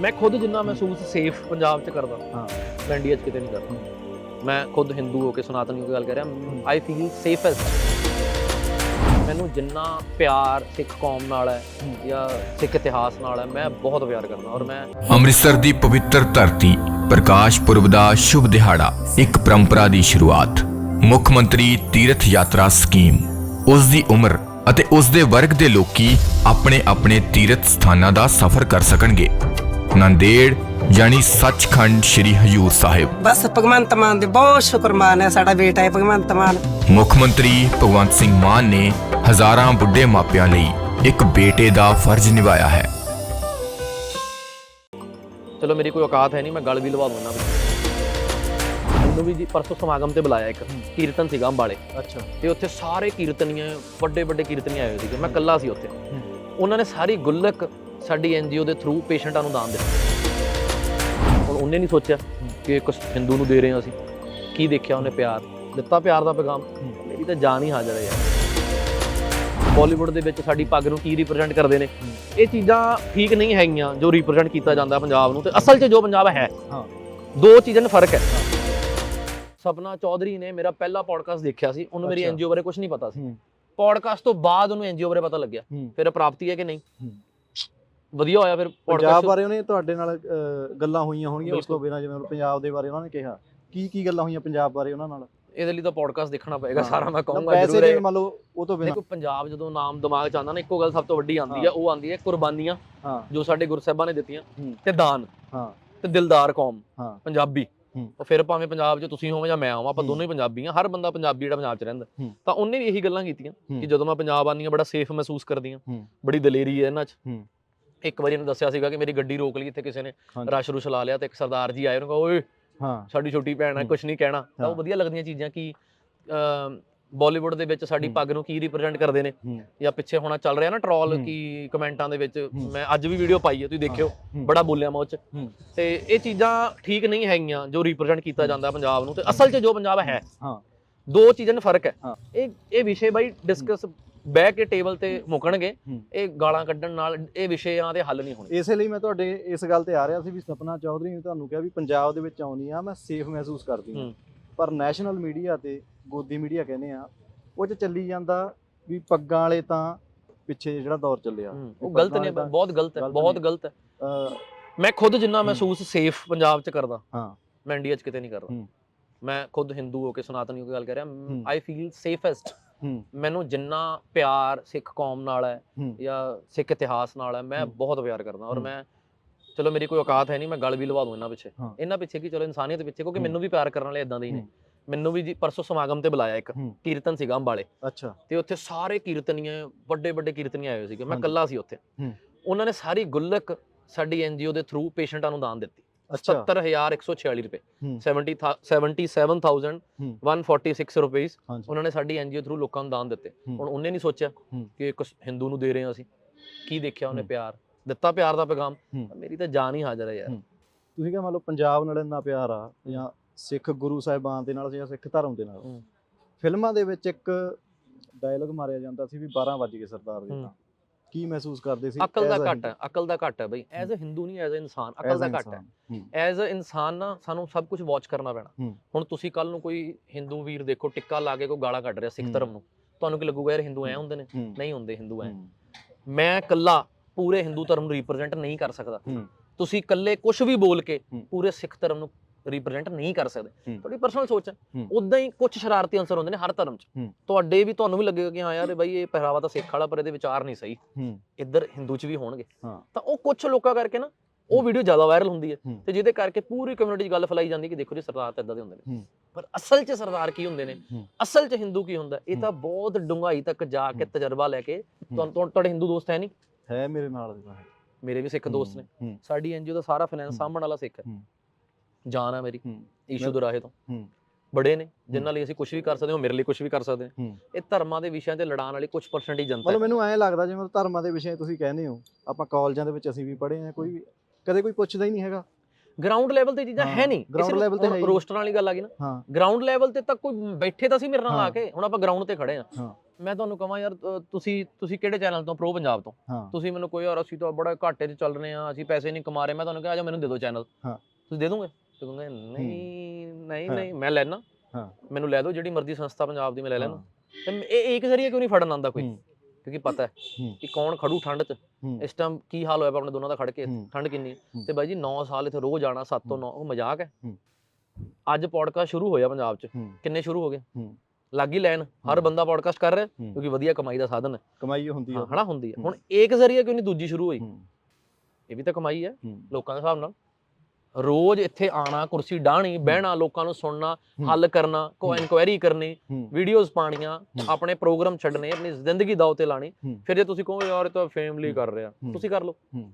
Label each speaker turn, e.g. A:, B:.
A: ਮੈਂ ਖੁਦ ਜਿੰਨਾ ਮਹਿਸੂਸ ਸੇਫ ਪੰਜਾਬ 'ਚ ਕਰਦਾ
B: ਹਾਂ।
A: ਮੈਂ ਇੰਡੀਆ 'ਚ ਕਿਤੇ ਨਹੀਂ ਕਰਦਾ। ਮੈਂ ਖੁਦ ਹਿੰਦੂ ਹੋ ਕੇ ਸਨਾਤਨੀ ਹੋ ਕੇ ਗੱਲ ਕਰ ਰਿਹਾ ਆਈ ਫੀਲ ਸੇਫੈਸਟ ਮੈਨੂੰ ਜਿੰਨਾ ਪਿਆਰ ਸਿੱਖ ਕੌਮ ਨਾਲ ਹੈ ਜਾਂ ਸਿੱਖ ਇਤਿਹਾਸ ਨਾਲ ਹੈ ਮੈਂ ਬਹੁਤ ਪਿਆਰ ਕਰਦਾ ਔਰ ਮੈਂ
C: ਅੰਮ੍ਰਿਤਸਰ ਦੀ ਪਵਿੱਤਰ ਧਰਤੀ ਪ੍ਰਕਾਸ਼ ਪੁਰਬ ਦਾ ਸ਼ੁਭ ਦਿਹਾੜਾ ਇੱਕ ਪਰੰਪਰਾ ਦੀ ਸ਼ੁਰੂਆਤ। ਮੁੱਖ ਮੰਤਰੀ ਤੀਰਥ ਯਾਤਰਾ ਸਕੀਮ। ਉਸ ਦੀ ਉਮਰ ਅਤੇ ਉਸ ਦੇ ਵਰਗ ਦੇ ਲੋਕੀ ਆਪਣੇ ਆਪਣੇ ਤੀਰਥ ਸਥਾਨਾਂ ਦਾ ਸਫ਼ਰ ਕਰ ਸਕਣਗੇ। ਨੰਦੇੜ ਯਾਨੀ ਸੱਚਖੰਡ ਸ੍ਰੀ ਹਜੂਰ ਸਾਹਿਬ।
D: ਬਸ ਭਗਵੰਤ ਮਾਨ ਦੇ ਬਹੁਤ ਸ਼ੁਕਰਮਾਨ ਹੈ ਸਾਡਾ ਬੇਟਾ ਹੈ ਭਗਵੰਤ ਮਾਨ।
C: ਮੁੱਖ ਮੰਤਰੀ ਭਗਵੰਤ ਸਿੰਘ ਮਾਨ ਨੇ ਹਜ਼ਾਰਾਂ ਬੁੱਢੇ ਮਾਪਿਆਂ ਲਈ ਇੱਕ ਬੇਟੇ ਦਾ ਫਰਜ਼ ਨਿਭਾਇਆ ਹੈ।
A: ਚਲੋ ਮੇਰੀ ਕੋਈ ਔਕਾਤ ਹੈ ਨਹੀਂ ਮੈਂ ਗੱਲ ਵੀ ਲਵਾ ਦੂੰਗਾ ਵੀ ਮੈਨੂੰ ਵੀ ਜੀ ਪਰਸੋਂ ਸਮਾਗਮ ਤੇ ਬੁਲਾਇਆ ਇੱਕ ਕੀਰਤਨ ਸੀਗਾ ਅੰਬਾਲੇ।
B: ਅੱਛਾ।
A: ਤੇ ਉੱਥੇ ਸਾਰੇ ਕੀਰਤਨੀਏ ਵੱਡੇ ਵੱਡੇ ਕੀਰਤਨੀਏ ਆਏ ਹੋਏ ਸੀਗੇ। ਮੈਂ ਇਕੱਲਾ ਸੀ ਉੱਥੇ। ਉਹਨਾਂ ਨੇ ਸਾਰੀ ਗੁੱਲਕ ਸਾਡੀ ਐਨਜੀਓ ਦੇ ਥਰੂ ਪੇਸ਼ੈਂਟਾਂ ਨੂੰ ਦਾਨ ਦਿੱਤੀ। ਹੁਣ ਉਹਨੇ ਨਹੀਂ ਸੋਚਿਆ ਕਿ ਇੱਕ ਹਿੰਦੂ ਨੂੰ ਦੇ ਰਹੇ ਹਾਂ ਅਸੀਂ। ਕੀ ਦੇਖਿਆ ਉਹਨੇ ਪਿਆਰ? ਦਿੱਤਾ ਪਿਆਰ ਦਾ ਪੈਗਾਮ। ਮੇਰੀ ਤਾਂ ਜਾਨ ਹੀ ਹਾਜ਼ਰ ਹੈ ਯਾਰ। ਬਾਲੀਵੁੱਡ ਦੇ ਵਿੱਚ ਸਾਡੀ ਪੱਗ ਨੂੰ ਕੀ ਰਿਪਰੈਜ਼ੈਂਟ ਕਰਦੇ ਨੇ? ਇਹ ਚੀਜ਼ਾਂ ਠੀਕ ਨਹੀਂ ਹੈਗੀਆਂ ਜੋ ਰਿਪਰੈਜ਼ੈਂਟ ਕੀਤਾ ਜਾਂਦਾ ਪੰਜਾਬ ਨੂੰ ਤੇ ਅਸਲ 'ਚ ਜੋ ਪੰਜਾਬ ਹੈ।
B: ਹਾਂ।
A: ਦੋ ਚੀਜ਼ਾਂ 'ਚ ਫ਼ਰਕ ਹੈ। ਸਪਨਾ ਚੌਧਰੀ ਨੇ ਮੇਰਾ ਪਹਿਲਾ ਪੋਡਕਾਸਟ ਦੇਖਿਆ ਸੀ। ਉਹਨੂੰ ਮੇਰੀ। ਐਨਜੀਓ ਬਾਰੇ ਕੁਝ ਨਹੀਂ ਪਤਾ ਸੀ। ਪੋਡਕਾਸਟ ਤੋਂ ਬਾਅਦ ਉਹਨੂੰ ਐਨਜੀਓ ਬਾਰੇ ਪਤਾ ਲੱਗਿਆ। ਫਿਰ ਪ੍ਰਾਪਤੀ ਹੈ ਕਿ ਨਹੀਂ। ਵਧੀਆ ਹੋਇਆ ਫਿਰ
B: ਪੰਜਾਬ ਬਾਰੇ ਉਹਨੇ ਤੁਹਾਡੇ ਨਾਲ ਅਹ, ਗੱਲਾਂ ਹੋਈਆਂ ਹੋਣਗੀਆਂ ਉਸ ਤੋਂ ਬਿਨਾਂ ਜਿਵੇਂ ਹੁਣ ਪੰਜਾਬ ਦੇ ਬਾਰੇ ਉਹਨਾਂ ਨੇ ਕਿਹਾ ਕੀ ਕੀ ਗੱਲਾਂ ਹੋਈਆਂ ਪੰਜਾਬ ਬਾਰੇ ਉਹਨਾਂ ਨਾਲ
A: ਇਹਦੇ ਲਈ ਤਾਂ ਪੋਡਕਾਸਟ ਦੇਖਣਾ ਪਏਗਾ
B: ਹਾਂ।
A: ਸਾਰਾ ਮੈਂ ਕਹੂੰਗਾ
B: ਪੈਸੇ
A: ਜ਼ਰੂਰ
B: ਦੇ ਮੰਨ ਲਓ ਉਹ ਤੋਂ ਬਿਨਾਂ
A: ਦੇਖੋ ਪੰਜਾਬ ਜਦੋਂ ਨਾਮ ਦਿਮਾਗ ਚ ਆਉਂਦਾ ਨਾ ਇੱਕੋ ਗੱਲ ਸਭ ਤੋਂ ਵੱਡੀ ਆਉਂਦੀ ਹੈ। ਉਹ ਆਉਂਦੀ ਹੈ ਕੁਰਬਾਨੀਆਂ
B: ਹਾਂ
A: ਜੋ ਸਾਡੇ ਗੁਰਸਾਹਿਬਾਂ ਨੇ ਦਿੱਤੀਆਂ
B: ਹੂੰ।
A: ਤੇ ਦਾਨ
B: ਹਾਂ
A: ਤੇ ਦਿਲਦਾਰ ਕੌਮ
B: ਹਾਂ
A: ਪੰਜਾਬੀ
B: ਹੂੰ।
A: ਉਹ ਫਿਰ ਭਾਵੇਂ ਪੰਜਾਬ 'ਚ ਤੁਸੀਂ ਹੋਵੇਂ ਜਾਂ ਮੈਂ ਹੋਵਾਂ ਆਪਾਂ
B: ਹੂੰ।
A: ਦੋਨੋਂ ਹੀ ਪੰਜਾਬੀ ਹਾਂ ਹਰ ਬੰਦਾ ਪੰਜਾਬੀ ਜਿਹੜਾ ਪੰਜਾਬ 'ਚ ਰਹਿੰਦਾ
B: ਹੂੰ।
A: ਤਾਂ ਉਹਨੇ ਵੀ ਇਹੀ ਗੱਲਾਂ ਕੀਤੀਆਂ
B: ਹੂੰ।
A: ਕਿ ਜਦੋਂ ਮੈਂ ਪੰਜਾਬ ਆਨੀ ਹਾਂ ਬੜਾ ਸੇਫ ਮਹਿਸੂਸ ਕਰਦੀ ਹਾਂ
B: ਹੂੰ।
A: ਬੜੀ ਦਲੇਰੀ ਹੈ ਇਹਨਾਂ 'ਚ
B: ਹੂੰ।
A: ਇੱਕ ਵਾਰੀ ਇਹਨੇ ਦੱਸਿਆ ਸੀਗਾ ਕਿ ਮੇਰੀ ਗੱਡੀ ਰੋਕ ਲਈ ਇੱਥੇ ਕਿਸੇ ਨੇ
B: ਹਾਂਜੀ।
A: ਰਸ਼ ਰੁਸ਼ ਲਾ ਲਿਆ ਤੇ ਇੱਕ ਸਰਦਾਰ ਜੀ ਆਏ ਉਹਨੂੰ ਕਹਾ ਓਏ
B: ਹਾਂ
A: ਸਾਡੀ ਛੋਟੀ ਭੈਣ ਹੈ। ਕੁਝ ਨਹੀਂ ਕਹਿਣਾ ਤਾਂ ਉਹ
B: ਹਾਂ।
A: ਵਧੀਆ ਲੱਗਦੀਆਂ ਚੀਜ਼ਾਂ ਕਿ ਬਾਲੀਵੁੱਡ ਦੇ ਵਿੱਚ ਸਾਡੀ
B: ਹੂੰ।
A: ਪੱਗ ਨੂੰ ਕੀ ਰਿਪਰੈਜ਼ੈਂਟ ਕਰਦੇ ਨੇ
B: ਹੂੰ
A: ਜਾਂ ਪਿੱਛੇ ਹੋਣਾ ਚੱਲ ਰਿਹਾ ਨਾ ਟਰੋਲ
B: ਹੂੰ।
A: ਕੀ ਕਮੈਂਟਾਂ ਦੇ ਵਿੱਚ
B: ਹੂੰ।
A: ਮੈਂ ਅੱਜ ਵੀ ਵੀਡੀਓ ਪਾਈ ਹੈ ਤੁਸੀਂ ਦੇਖਿਓ
B: ਹੂੰ।
A: ਬੜਾ ਬੋਲਿਆ ਮੈਂ ਉਹ ਚ
B: ਹੂੰ।
A: ਤੇ ਇਹ ਚੀਜ਼ਾਂ ਠੀਕ ਨਹੀਂ ਹੈਗੀਆਂ ਜੋ ਰਿਪਰੈਜ਼ੈਂਟ ਕੀਤਾ ਜਾਂਦਾ ਪੰਜਾਬ ਨੂੰ ਤੇ ਅਸਲ 'ਚ ਜੋ ਪੰਜਾਬ ਹੈ
B: ਹਾਂ
A: ਦੋ ਚੀਜ਼ਾਂ 'ਚ ਫ਼ਰਕ ਹੈ
B: ਹਾਂ।
A: ਇਹ ਇਹ ਵਿਸ਼ੇ ਬਾਈ ਡਿਸਕਸ ਬਹਿ ਕੇ ਟੇਬਲ ਤੇ ਮੁੱਕਣਗੇ। ਇਹ ਗਾਲਾਂ ਕੱਢਣ ਨਾਲ ਇਹ ਵਿਸ਼ਿਆਂ ਦੇ ਹੱਲ ਨਹੀਂ ਹੋਣੇ
B: ਇਸੇ ਲਈ ਮੈਂ ਤੁਹਾਡੇ ਇਸ ਗੱਲ ਤੇ ਆ ਰਿਹਾ ਸੀ ਵੀ ਸਪਨਾ ਚੌਧਰੀ ਨੇ ਤੁਹਾਨੂੰ ਕਿਹਾ ਵੀ ਪੰਜਾਬ ਦੇ ਵਿੱਚ ਆਉਣੀ ਆ ਮੈਂ ਸੇਫ ਮਹਿਸੂਸ ਕਰਦੀ ਹਾਂ। ਪਰ ਨੈਸ਼ਨਲ ਮੀਡੀਆ ਤੇ ਗੋਦੀ ਮੀਡੀਆ ਕਹਿੰਦੇ ਆ ਉਹ ਚ ਚੱਲੀ ਜਾਂਦਾ ਵੀ ਪੱਗਾਂ ਵਾਲੇ ਤਾਂ ਪਿੱਛੇ ਜਿਹੜਾ ਦੌਰ ਚੱਲਿਆ
A: ਉਹ ਗਲਤ ਨੇ ਬਹੁਤ ਗਲਤ ਹੈ ਬਹੁਤ। ਗਲਤ ਹੈ ਮੈਂ ਖੁਦ ਜਿੰਨਾ ਮਹਿਸੂਸ ਸੇਫ ਪੰਜਾਬ 'ਚ ਕਰਦਾ
B: ਹਾਂ
A: ਮੈਂ ਇੰਡੀਆ 'ਚ ਕਿਤੇ ਨਹੀਂ ਕਰਦਾ। ਮੈਂ ਖੁਦ ਹਿੰਦੂ ਹੋ ਕੇ ਸਨਾਤਨੀ ਹੋ ਕੇ ਗੱਲ ਕਰ ਰਿਹਾ। ਆਈ ਫੀਲ ਸੇਫੈਸਟ ਮੈਨੂੰ ਜਿੰਨਾ ਪਿਆਰ ਸਿੱਖ ਕੌਮ ਨਾਲ ਹੈ ਜਾਂ ਸਿੱਖ ਇਤਿਹਾਸ ਨਾਲ ਹੈ ਮੈਂ। ਬਹੁਤ ਪਿਆਰ ਕਰਦਾ ਔਰ। ਮੈਂ ਚਲੋ ਮੇਰੀ ਕੋਈ ਔਕਾਤ ਹੈ ਨਹੀਂ ਮੈਂ ਗੱਲ ਵੀ ਲਵਾ ਦੂੰ ਇਹਨਾਂ ਪਿੱਛੇ। ਇਹਨਾਂ ਪਿੱਛੇ ਕੀ ਚਲੋ ਇਨਸਾਨੀਅਤ ਪਿੱਛੇ ਕਿਉਂਕਿ। ਮੈਨੂੰ ਵੀ ਪਿਆਰ ਕਰਨ ਵਾਲੇ ਇਦਾਂ ਦੇ ਹੀ ਨੇ। ਮੈਨੂੰ ਵੀ ਜੀ ਪਰਸੋਂ ਸਮਾਗਮ ਤੇ ਬੁਲਾਇਆ ਇੱਕ। ਕੀਰਤਨ ਸੀਗਾ ਅੰਬਾਲੇ
B: ਅੱਛਾ
A: ਤੇ ਉੱਥੇ ਸਾਰੇ ਕੀਰਤਨੀਏ ਵੱਡੇ ਵੱਡੇ ਕੀਰਤਨੀਏ ਆਏ ਹੋਏ ਸੀਗੇ ਮੈਂ। ਇਕੱਲਾ ਸੀ ਉੱਥੇ। ਉਹਨਾਂ ਨੇ ਸਾਰੀ ਗੁੱਲਕ ਸਾਡੀ ਐਨਜੀਓ ਦੇ ਥਰੂ ਪੇਸ਼ੈਂਟਾਂ ਨੂੰ ਦਾਨ ਦਿੱਤੀ
B: ਅੱਛਾ
A: 77146 ਰੁਪਏ
B: ਹੂੰ
A: 70 77146 ਰੁਪਏ ਉਹਨਾਂ ਨੇ ਸਾਡੀ ਐਨਜੀਓ ਥਰੂ ਲੋਕਾਂ ਨੂੰ ਦਾਨ ਦਿੱਤੇ। ਹੁਣ ਉਹਨੇ ਨਹੀਂ ਸੋਚਿਆ। ਕਿ ਇੱਕ ਹਿੰਦੂ ਨੂੰ ਦੇ ਰਹੇ ਹਾਂ ਅਸੀਂ ਕੀ ਦੇਖਿਆ ਉਹਨੇ। ਪਿਆਰ ਦਿੱਤਾ ਪਿਆਰ ਦਾ ਪੈਗਾਮ। ਮੇਰੀ ਤਾਂ ਜਾਨ ਹੀ ਹਾਜ਼ਰ ਹੈ ਯਾਰ।
B: ਤੁਸੀਂ ਕਿਹਾ ਮੰਨ ਲਓ ਪੰਜਾਬ ਨਾਲ ਇੰਨਾ ਪਿਆਰ ਆ ਜਾਂ ਸਿੱਖ ਗੁਰੂ ਸਾਹਿਬਾਨ ਦੇ ਨਾਲ ਜਾਂ ਸਿੱਖ ਧਰਮ ਦੇ ਨਾਲ। ਫਿਲਮਾਂ ਦੇ ਵਿੱਚ ਇੱਕ ਡਾਇਲੌਗ ਮਾਰਿਆ ਜਾਂਦਾ ਸੀ ਵੀ 12 ਵੱਜ ਗਏ ਸਰਦਾਰ ਜੀ। ਤਾਂ ਕੀ ਮਹਿਸੂਸ ਕਰਦੇ ਸੀ?
A: ਅਕਲ ਦਾ ਘੱਟ ਹੈ ਅਕਲ ਦਾ ਘੱਟ ਹੈ ਬਈ। ਐਜ਼ ਅ ਹਿੰਦੂ ਨਹੀਂ ਐਜ਼ ਅ ਇਨਸਾਨ ਅਕਲ ਦਾ ਘੱਟ ਹੈ। ਐਜ਼ ਅ ਇਨਸਾਨ ਨਾ ਸਾਨੂੰ ਸਭ ਕੁਝ ਵਾਚ ਕਰਨਾ ਪੈਣਾ। ਹੁਣ ਤੁਸੀਂ ਕੱਲ ਨੂੰ ਕੋਈ ਹਿੰਦੂ ਵੀਰ ਦੇਖੋ ਟਿੱਕਾ ਲਾ ਕੇ ਕੋਈ ਗਾਲਾਂ ਕੱਢ ਰਿਹਾ ਸਿੱਖ। ਧਰਮ ਨੂੰ। ਤੁਹਾਨੂੰ ਕੀ ਲੱਗੂਗਾ ਯਾਰ ਹਿੰਦੂ ਐ ਹੁੰਦੇ ਨੇ? ਨਹੀਂ ਹੁੰਦੇ ਹਿੰਦੂ ਐ। ਮੈਂ ਇਕੱਲਾ ਪੂਰੇ ਹਿੰਦੂ ਧਰਮ ਨੂੰ ਰਿਪਰੈਜ਼ੈਂਟ ਨਹੀਂ ਕਰ ਸਕਦਾ। ਤੁਸੀਂ ਇਕੱਲੇ ਕੁਝ ਵੀ ਬੋਲ ਕੇ। ਪੂਰੇ ਸਿੱਖ ਧਰਮ ਨੂੰ ਰਿਪਰੈਜ਼ੈਂਟ ਨਹੀਂ ਕਰ ਸਕਦੇ। ਤੁਹਾਡੀ ਪਰਸਨਲ ਸੋਚ ਹੈ। ਉਦਾਂ ਹੀ ਕੁਝ ਸ਼ਰਾਰਤੀ ਅੰਸਰ ਹੁੰਦੇ ਨੇ ਹਰ ਧਰਮ 'ਚ। ਤੁਹਾਡੇ ਵੀ ਤੁਹਾਨੂੰ ਵੀ ਲੱਗੇਗਾ ਕਿ ਹਾਂ ਯਾਰ ਬਈ ਇਹ ਪਹਿਰਾਵਾ ਤਾਂ ਸਿੱਖ ਵਾਲਾ ਪਰ ਇਹਦੇ ਵਿਚਾਰ ਨਹੀਂ ਸਹੀ ਇੱਧਰ ਹਿੰਦੂ 'ਚ ਵੀ ਹੋਣਗੇ। ਤਾਂ ਉਹ ਕੁਝ ਲੋਕਾਂ ਕਰਕੇ ਨਾ ਉਹ ਵੀਡੀਓ ਜ਼ਿਆਦਾ ਵਾਇਰਲ ਹੁੰਦੀ ਹੈ। ਤੇ ਜਿਹਦੇ ਕਰਕੇ ਪੂਰੀ ਕਮਿਊਨਿਟੀ 'ਚ ਗੱਲ ਫੈਲਾਈ ਜਾਂਦੀ ਕਿ ਦੇਖੋ ਜੀ ਸਰਦਾਰ ਤਾਂ ਇਦਾਂ ਦੇ ਹੁੰਦੇ ਨੇ। ਪਰ ਅਸਲ 'ਚ ਸਰਦਾਰ ਕੀ ਹੁੰਦੇ ਨੇ। ਅਸਲ 'ਚ ਹਿੰਦੂ ਕੀ ਹੁੰਦਾ ਇਹ। ਤਾਂ ਬਹੁਤ ਡੂੰਘਾਈ ਤੱਕ ਜਾ ਕੇ। ਤਜਰਬਾ ਲੈ ਕੇ ਤੁਹਾਨੂੰ ਤੁਹਾਡੇ ਹਿੰਦੂ ਦੋਸਤ ਹੈ ਨਹੀਂ
B: ਹੈ ਮੇਰੇ ਨਾਲ ਦੀ
A: ਮੇਰੇ ਵੀ ਸਿੱਖ ਦੋਸਤ ਨੇ ਸਾਡੀ ਐਨਜੀਓ ਦਾ ਸਾਰਾ ਫਾਈਨੈਂਸ। ਸਾਂਭਣ ਵਾਲਾ ਸਿੱਖ ਹੂੰ। ਜਾਨ ਹੈ ਮੇਰੀ ਈਸ਼ੂ
B: ਮੈਂ-
A: ਦੁਰਾਹੇ ਤੋਂ। ਬੜੇ ਨੇ ਜਿਨ੍ਹਾਂ ਲਈ ਅਸੀਂ ਕੁਝ ਵੀ ਕਰ ਸਕਦੇ ਹਾਂ ਮੇਰੇ ਲਈ ਕੁਝ ਵੀ ਕਰ ਸਕਦੇ ਹਾਂ। ਇਹ ਧਰਮਾਂ ਦੇ ਵਿਸ਼ਿਆਂ ਤੇ ਲੜਾਉਣ ਵਾਲੀ ਕੁਝ ਪਰਸੈਂਟ ਹੀ ਜਨਤਾ
B: ਮਤਲਬ
A: ਹੈ।
B: ਮੈਨੂੰ ਐਂ ਲੱਗਦਾ ਜਿਵੇਂ ਧਰਮਾਂ ਦੇ ਵਿਸ਼ੇ ਤੁਸੀਂ ਕਹਿੰਦੇ ਹੋ ਆਪਾਂ ਕਾਲਜਾਂ ਦੇ ਵਿੱਚ ਅਸੀਂ ਵੀ ਪੜ੍ਹੇ ਆ ਕੋਈ ਵੀ ਕਦੇ ਕੋਈ ਪੁੱਛਦਾ ਹੀ ਨਹੀਂ ਹੈਗਾ।
A: ਗਰਾਊਂਡ ਲੈਵਲ ਤੇ ਚੀਜ਼ਾਂ
B: ਹਾਂ,
A: ਨਹੀਂ।
B: ground level ਤੇ।
A: ਰੋਸਟਰਾਂ ਵਾਲੀ ਗੱਲ ਆ ਗਈ ਨਾ। ਗਰਾਊਂਡ ਲੈਵਲ ਤੇ ਤਾਂ ਕੋਈ ਬੈਠੇ ਤਾਂ ਸੀ ਮੇਰੇ ਨਾਲ ਆ। ਕੇ ਹੁਣ ਆਪਾਂ ਗਰਾਊਂਡ ਤੇ ਖੜੇ ਆ। ਮੈਂ ਤੁਹਾਨੂੰ ਕਹਾਂ ਯਾਰ ਤੁਸੀਂ ਤੁਸੀਂ ਕਿਹੜੇ ਚੈਨਲ ਤੋਂ ਪ੍ਰੋ ਪੰਜਾਬ ਤੋਂ? ਤੁਸੀਂ ਮੈਨੂੰ ਕੋਈ ਯਾਰ ਅਸੀਂ ਤਾਂ ਬੜਾ ਘਾਟੇ 'ਚ ਚੱਲ ਰਹੇ ਆ ਅਸੀਂ ਪੈਸੇ ਨਹੀਂ ਕਮਾ ਰਹੇ ਮੈਂ ਤੁਹਾਨੂੰ ਕਿਹਾ ਜਾ ਮੈਨੂੰ ਦੇ ਦਿਓ ਚੈਨਲ। ਤੁਸੀਂ ਦੇ ਦੋਗੇ? ਤੇ ਕਹੋਗੇ ਨਹੀਂ ਨਹੀਂ। ਨਹੀਂ ਮੈਂ ਲੈਣਾ
B: ਹਾਂ।
A: ਮੈਨੂੰ ਲੈ ਦਿਓ ਜਿਹੜੀ ਮਰਜ਼ੀ ਸੰਸਥਾ ਪੰਜਾਬ ਦੀ ਮੈਂ ਲੈ ਲੈਣਾ ਤੇ ਇਹ ਇੱਕ ਜ਼ਰੀਆ ਕਿਉਂ ਨਹੀਂ ਫੜਨ ਆਉਂਦਾ ਕੋਈ ਕਿਉਂਕਿ ਪਤਾ ਹੈ। ਕਿ ਕੌਣ ਖੜੂ ਠੰਡ 'ਚ ਇਸ ਟਾਈਮ ਕੀ ਹਾਲ ਹੋਇਆ ਪਿਆ ਆਪਣੇ ਦੋਨਾਂ ਦਾ ਖੜ ਕੇ। ਠੰਡ ਕਿੰਨੀ। ਤੇ ਬਾਈ ਜੀ 9 ਸਾਲ ਇੱਥੇ ਰੋਜ਼ ਆਣਾ 7 ਤੋਂ
B: ਹੂੰ।
A: 9 ਉਹ ਮਜ਼ਾਕ ਹੈ। ਅੱਜ ਪੋਡਕਾਸਟ ਸ਼ੁਰੂ ਹੋਇਆ ਪੰਜਾਬ 'ਚ ਕਿੰਨੇ ਸ਼ੁਰੂ ਹੋ ਗਏ। ਲੱਗ ਹੀ ਲੈਣ ਹਰ। ਬੰਦਾ ਪੋਡਕਾਸਟ ਕਰ ਰਿਹਾ। ਕਿਉਂਕਿ ਵਧੀਆ ਕਮਾਈ ਦਾ ਸਾਧਨ ਹੈ
B: ਕਮਾਈ ਹੁੰਦੀ
A: ਹਾਂ ਹਨਾ ਹੁੰਦੀ ਹੈ। ਹੁਣ ਇੱਕ ਜ਼ਰੀਆ ਕਿਉਂ ਨਹੀਂ ਦੂਜੀ ਸ਼ੁਰੂ ਹੋਈ ਇਹ ਵੀ ਤਾਂ ਕਮਾਈ ਹੂੰ, ਲੋਕਾਂ ਦੇ ਹਿਸਾਬ ਨਾਲ ਰੋਜ਼ ਇੱਥੇ ਆਣਾ ਕੁਰਸੀ ਡਾਹਣੀ ਬਹਿਣਾ ਲੋਕਾਂ ਨੂੰ ਸੁਣਨਾ। ਹੱਲ ਕਰਨਾ ਕੋ। ਇਨਕੁਆਇਰੀ ਕਰਨੀ ਵੀਡੀਓਜ਼ ਪਾਣੀਆਂ। ਆਪਣੇ ਪ੍ਰੋਗਰਾਮ ਛੱਡਨੇ ਆਪਣੀ ਜ਼ਿੰਦਗੀ ਦਾਅ ਤੇ ਲਾਣੀ। ਫਿਰ ਜੇ ਤੁਸੀਂ ਕਹੋ ਯਾਰ ਇਹ ਤਾਂ ਫੇਮ ਲਈ
B: ਹੂੰ।
A: ਕਰ ਰਿਹਾ। ਤੁਸੀਂ ਕਰ ਲਓ।